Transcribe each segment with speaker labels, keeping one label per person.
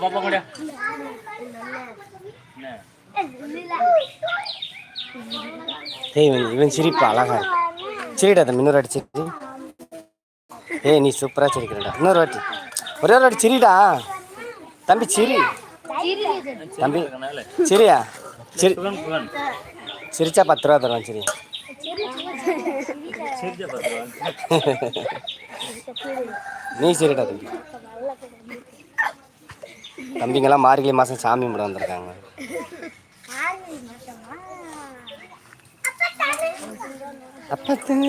Speaker 1: பாப்பா கூட
Speaker 2: ஏய் இவன் இவன் சிரிப்பு அழகா சரிடா தம்பி இன்னொரு வாட்டி சிரி. ஏய் நீ சூப்பராக சிரிக்கிறடா. இன்னொரு வாட்டி. ஒரே ஒரு வாட்டி சிரிடா. தம்பி சிரி. தம்பி சரியா. சரி சிரிச்சா பத்து ரூபா தருவான் சரி. நீ சரிடா தம்பி. தம்பிங்கெல்லாம் மார்கழி மாதம் சாமி கும்பிட வந்திருக்காங்க. அப்பா தண்ணி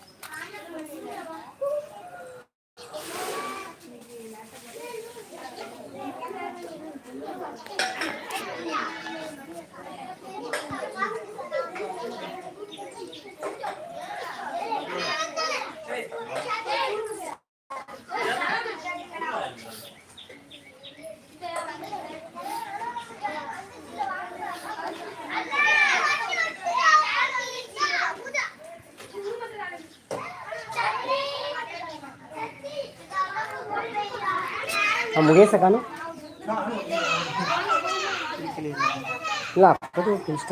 Speaker 2: ಆ ಮುಗೇಶ ಕಾನು ಇಲ್ಲ ಅಪ್ಪದು ಇಷ್ಟ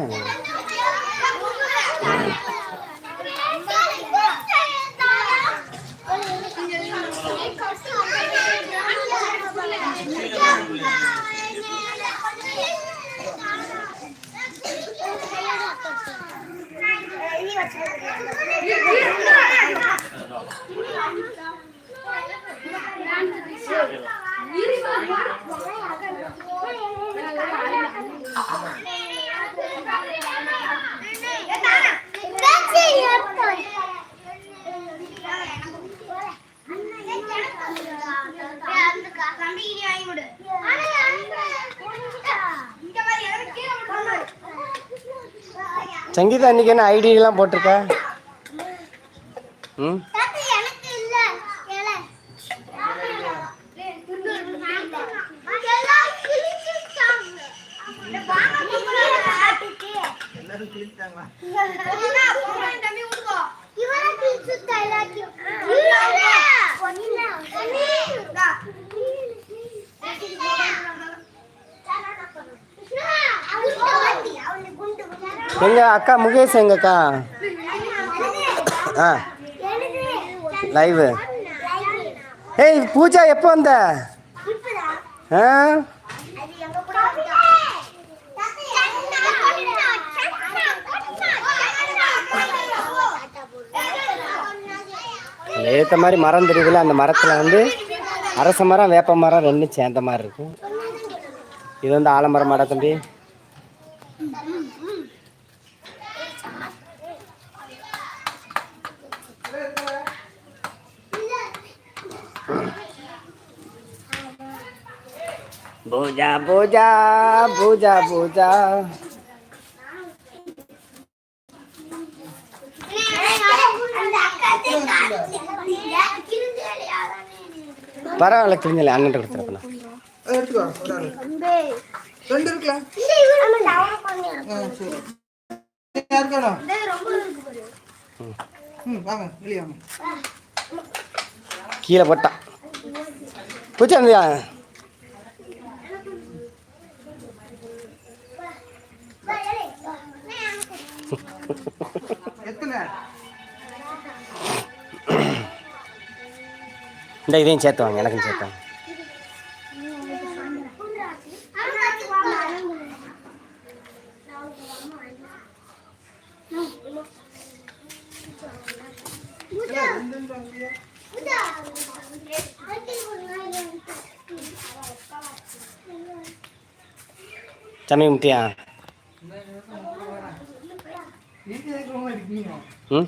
Speaker 2: சங்கீதா இன்னைக்கு என்ன ஐடியெல்லாம் போட்டிருக்க? ம்? எங்க அக்கா முகேஷ் எங்க அக்கா ஆ. லைவு ஏய் பூஜா எப்போ வந்த? ஆ? ஏற்ற மாதிரி மரம் தெரியுதுல அந்த மரத்தில் வந்து அரச மரம் வேப்ப மரம் ரெண்டும் சேர்ந்த மாதிரி இருக்கும். இது வந்து ஆலமரம் மரம் தம்பி. பூஜா பூஜா பூஜா பூஜா பரவாயில்ல கிழிஞ்சல அண்ணன் கொடுத்துருப்பேன்
Speaker 3: எடுத்துக்கோ ஒரு ஆளு. ரெண்டு இருக்கலாம் ம். வாங்க வெளியே வாங்க.
Speaker 2: கீழே போட்டான் இருந்தியா
Speaker 3: எத்தனை?
Speaker 4: இந்த இதையும் சேர்த்து வாங்க எனக்கும் சேர்த்து வாங்க.
Speaker 3: சாமி கும்பிட்டியா
Speaker 4: ம்?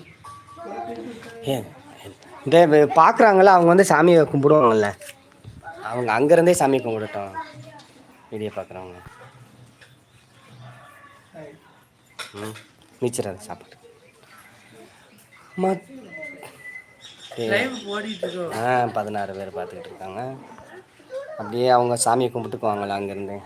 Speaker 4: இந்த பார்க்குறாங்கள அவங்க வந்து சாமியை கும்பிடுவாங்கல்ல. அவங்க அங்கேருந்தே சாமி கும்பிடட்டும். வீடியோ பார்க்குறவங்க ம் மிச்சிடாது சாப்பாடு. மத் ஆ பதினாறு பேர் பார்த்துக்கிட்டு இருக்காங்க. அப்படியே அவங்க சாமியை கும்பிட்டுக்குவாங்கல்ல அங்கேருந்து.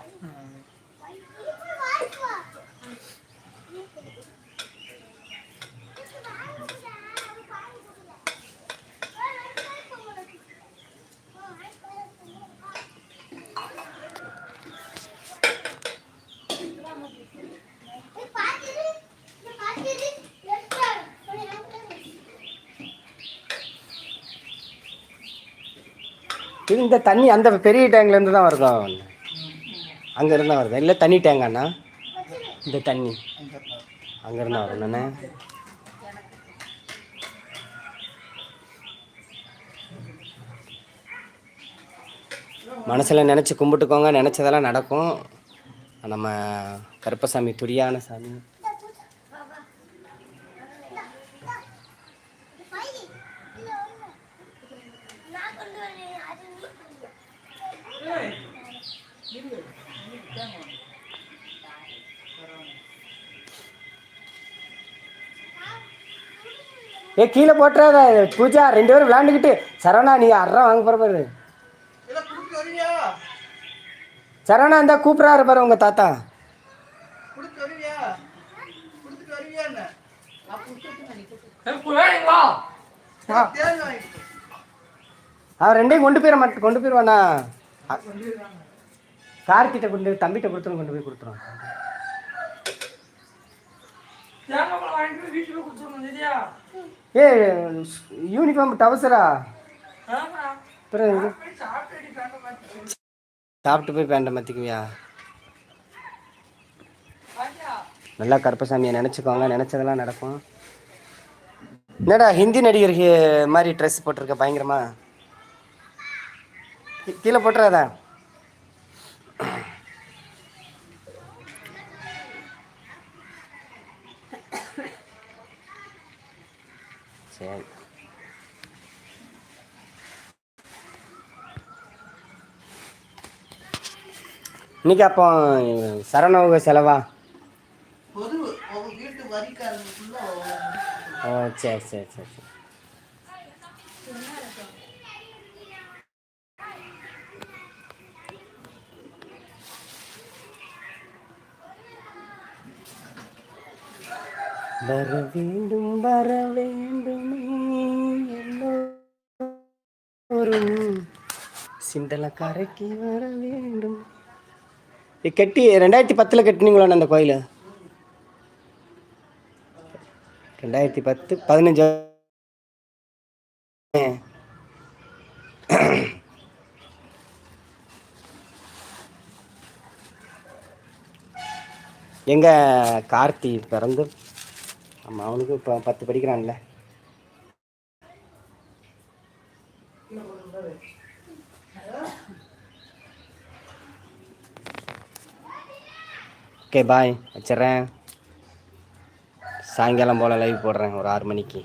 Speaker 4: இந்த தண்ணி அந்த பெரிய டேங்க்லேருந்து தான் வருதா? அங்கேருந்து தான் வருதா? இல்லை தண்ணி டேங்காண்ணா இந்த தண்ணி. அங்கேருந்து வரும் தானே மனசில் நினச்சி கும்பிட்டுக்கோங்க. நினச்சதெல்லாம் நடக்கும். நம்ம கருப்பசாமி துடியான சாமி. ஏ கீழே போட்டுறாத. பூஜா ரெண்டு பேரும் விளாண்டுக்கிட்டு சரவணா நீ அறா வாங்க போகிற பாரு. சரவணா இருந்தா கூப்பிட்றாரு பாரு உங்கள் தாத்தா. அவன் ரெண்டையும் கொண்டு போயிட மாட்டேன் கொண்டு போயிடுவானா? கார்த்திட்ட கொண்டு போய் தம்பிட்ட கொடுத்துரும் கொண்டு போய் கொடுத்துருவான் ஏ யூனிஃபார்ம் டவசரா சாப்பிட்டு போய் பேண்ட மாற்றிக்குவியா நல்லா கருப்பசாமியை நினச்சிக்கோங்க நினச்சதெல்லாம் நடக்கும். என்னடா ஹிந்தி நடிகர் ஹி- மாதிரி ட்ரெஸ் போட்டிருக்க பயங்கரமா? கீழே போட்டுறாதா. சரி. இன்னைக்கு அப்போ சரணோக செலவா? ஓ சரி சரி சரி சரி. வர வேண்டும் வர வேண்டும் எல்லோரும். சிந்தல கரைக்கு வர வேண்டும். கட்டி ரெண்டாயிரத்தி பத்தில் கட்டினீங்களாண்ணா அந்த கோயில்? ரெண்டாயிரத்தி பத்து பதினஞ்சு எங்க கார்த்தி பிறந்து ஆமாம் அவனுக்கு இப்போ பத்து படிக்கிறான்ல. Okay bye வச்சிட்றேன். சாயங்காலம் போல் லைவ் போடுறேன் ஒரு ஆறு மணிக்கு.